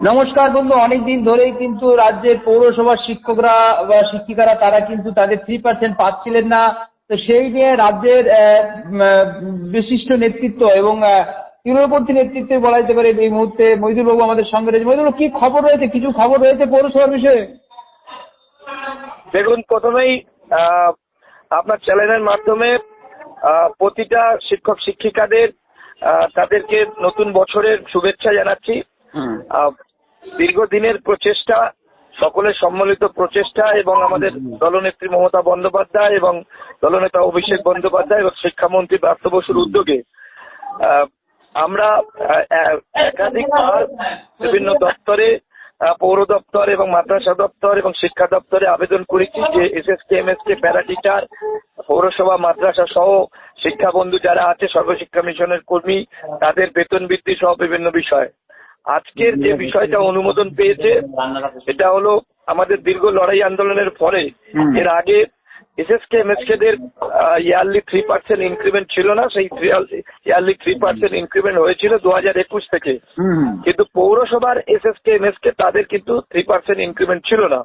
নমস্কার বন্ধু অনেকদিন ধরেই কিন্তু রাজ্যের পৌরসভার শিক্ষকরা বা শিক্ষিকারা তারা কিন্তু তাদের থ্রি পার্সেন্ট পাচ্ছিলেন না। তো সেই নিয়ে রাজ্যের বিশিষ্ট নেতৃত্ব এবং তৃণমূলপন্থী নেতৃত্বে বলা যেতে পারে এই মুহূর্তে মহিদুল বাবু আমাদের সঙ্গে রয়েছে। মহিদুল কি খবর রয়েছে? কিছু খবর রয়েছে পৌরসভার বিষয়ে? দেখুন প্রথমেই আপনার চ্যানেলের মাধ্যমে প্রতিটা শিক্ষক শিক্ষিকাদের তাদেরকে নতুন বছরের শুভেচ্ছা জানাচ্ছি। দীর্ঘদিনের প্রচেষ্টা সকলের সম্মিলিত প্রচেষ্টা এবং আমাদের দলনেত্রী মমতা বন্দ্যোপাধ্যায় এবং দলনেতা অভিষেক বন্দ্যোপাধ্যায় এবং শিক্ষামন্ত্রী ব্রাত্য বসুর উদ্যোগে আমরা একাধিকবার বিভিন্ন দপ্তরে পৌর দপ্তর এবং মাদ্রাসা দপ্তর এবং শিক্ষা দপ্তরে আবেদন করেছি যে এসএসকে এমএসকে প্যারা টিচার পৌরসভা মাদ্রাসা সহ শিক্ষা বন্ধু যারা আছে সর্বশিক্ষা মিশনের কর্মী তাদের বেতন বৃদ্ধি সহ বিভিন্ন বিষয়। আজকের যে বিষয়টা অনুমোদন পেয়েছে এটা হলো আমাদের দীর্ঘ লড়াই আন্দোলনের পরে এর আগে এসএসকে এমএসকে দের ইয়ারলি থ্রি পার্সেন্ট ইনক্রিমেন্ট ছিল না সেই ইয়ারলি থ্রি পার্সেন্ট ইনক্রিমেন্ট হয়েছিল দু হাজার একুশ থেকে। কিন্তু পৌরসভার এসএসকে এমএসকে তাদের কিন্তু থ্রি পার্সেন্ট ইনক্রিমেন্ট ছিল না।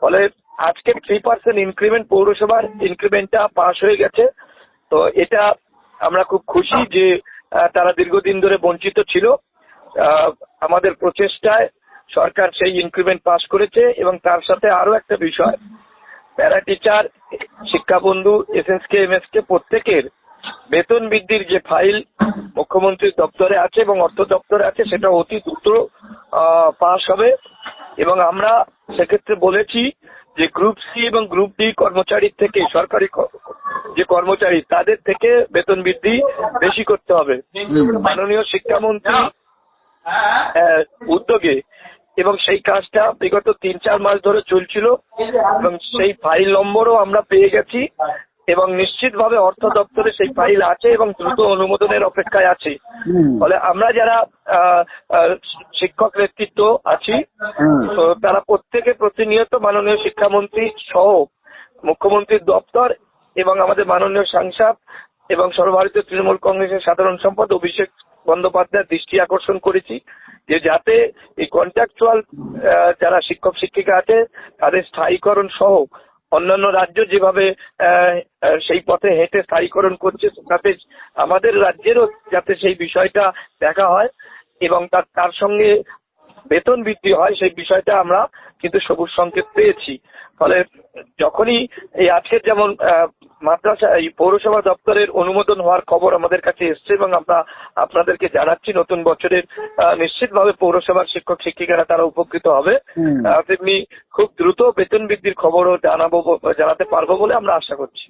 ফলে আজকে থ্রি পার্সেন্ট ইনক্রিমেন্ট পৌরসভার ইনক্রিমেন্টটা পাস হয়ে গেছে। তো এটা আমরা খুব খুশি যে তারা দীর্ঘদিন ধরে বঞ্চিত ছিল। আমাদের প্রচেষ্টায় সরকার সেই ইনক্রিমেন্ট পাস করেছে এবং তার সাথে আরও একটা বিষয়। প্যারা টিচার শিক্ষা বন্ধু এসএসকে এমএসকে প্রত্যেকের বেতন বৃদ্ধির যে ফাইল মুখ্যমন্ত্রীর দপ্তরে আছে এবং অর্থ দপ্তরে আছে সেটা অতি দ্রুত পাস হবে। এবং আমরা সেক্ষেত্রে বলেছি যে গ্রুপ সি এবং গ্রুপ ডি কর্মচারীর থেকে সরকারি যে কর্মচারী তাদের থেকে বেতন বৃদ্ধি বেশি করতে হবে। মাননীয় শিক্ষামন্ত্রী উদ্যোগে। এবং সেই কাজটা বিগত তিন চার মাস ধরে চলছিল এবং সেই ফাইল নম্বরও আমরা পেয়ে গেছি এবং নিশ্চিতভাবে অর্থ দপ্তরে সেই ফাইল আছে এবং দ্রুত অনুমোদনের অপেক্ষায় আছে। ফলে আমরা যারা শিক্ষক নেতৃত্ব আছি তো তারা প্রত্যেকে প্রতিনিয়ত মাননীয় শিক্ষামন্ত্রী সহ মুখ্যমন্ত্রীর দপ্তর এবং আমাদের মাননীয় সাংসদ এবং সর্বভারতীয় তৃণমূল কংগ্রেসের সাধারণ সম্পাদক অভিষেক বন্দ্যোপাধ্যায়ের দৃষ্টি আকর্ষণ করেছি যে যাতে এই কন্ট্রাকচুয়াল যারা শিক্ষক, শিক্ষিকা আছে, তাদের স্থায়ীকরণ সহ অন্যান্য রাজ্য যেভাবে সেই পথে হেঁটে স্থায়ীকরণ করছে, তাতে আমাদের রাজ্যেরও যাতে সেই বিষয়টা দেখা হয় এবং তার তার সঙ্গে বেতন বৃদ্ধি হয়, সেই বিষয়টা আমরা কিন্তু সবুজ সংকেত পেয়েছি। ফলে যখনই এই আজকের যেমন মাদ্রাসা এই পৌরসভা দপ্তরের অনুমোদন হওয়ার খবর আমাদের কাছে এসছে এবং আমরা আপনাদেরকে জানাচ্ছি নতুন বছরের নিশ্চিতভাবে পৌরসভার শিক্ষক শিক্ষিকারা তারা উপকৃত হবে। তেমনি খুব দ্রুত বেতন বৃদ্ধির খবরও জানাব জানাতে পারব বলে আমরা আশা করছি।